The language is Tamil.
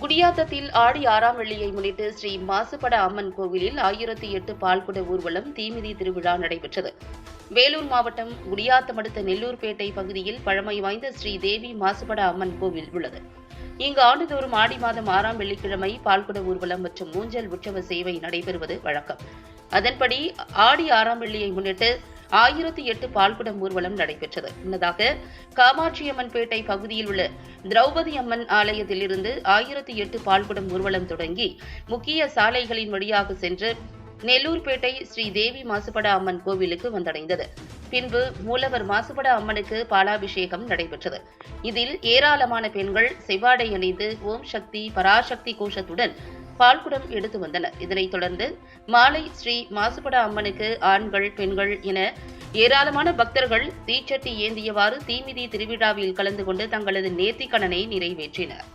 குடியாத்தத்தில் ஆடி ஆறாம் வெள்ளியை முன்னிட்டு ஸ்ரீ மாசுபட அம்மன் கோவிலில் ஆயிரத்தி எட்டு பால்குட ஊர்வலம் தீமிதி திருவிழா நடைபெற்றது. வேலூர் மாவட்டம் குடியாத்தம் அடுத்த நெல்லூர்பேட்டை பகுதியில் பழமை வாய்ந்த ஸ்ரீ தேவி மாசுபட அம்மன் கோவில் உள்ளது. இங்கு ஆண்டுதோறும் ஆடி மாதம் ஆறாம் வெள்ளிக்கிழமை பால்குட ஊர்வலம் மற்றும் மூஞ்சல் உற்சவ சேவை நடைபெறுவது வழக்கம். அதன்படி ஆடி ஆறாம் வெள்ளியை முன்னிட்டு ஆயிரத்தி எட்டு பால்குடம் ஊர்வலம் நடைபெற்றது. முன்னதாக காமாட்சியம்மன் பேட்டை பகுதியில் உள்ள திரௌபதி அம்மன் ஆலயத்திலிருந்து ஆயிரத்தி எட்டு பால்குடம் ஊர்வலம் தொடங்கி முக்கிய சாலைகளின் வழியாக சென்று நெல்லூர்பேட்டை ஸ்ரீ தேவி மாசுபட அம்மன் கோவிலுக்கு வந்தடைந்தது. பின்பு மூலவர் மாசுபட அம்மனுக்கு பாலாபிஷேகம் நடைபெற்றது. இதில் ஏராளமான பெண்கள் செவ்வாடை அணிந்து ஓம் சக்தி பராசக்தி கோஷத்துடன் பால்குடம் எடுத்து வந்தனர். இதனைத் தொடர்ந்து மாலை ஸ்ரீ மாசுபட அம்மனுக்கு ஆண்கள் பெண்கள் என ஏராளமான பக்தர்கள் தீச்சட்டி ஏந்தியவாறு தீமிதி திருவிழாவில் கலந்து கொண்டு தங்களது நேர்த்திக்கடனை நிறைவேற்றினர்.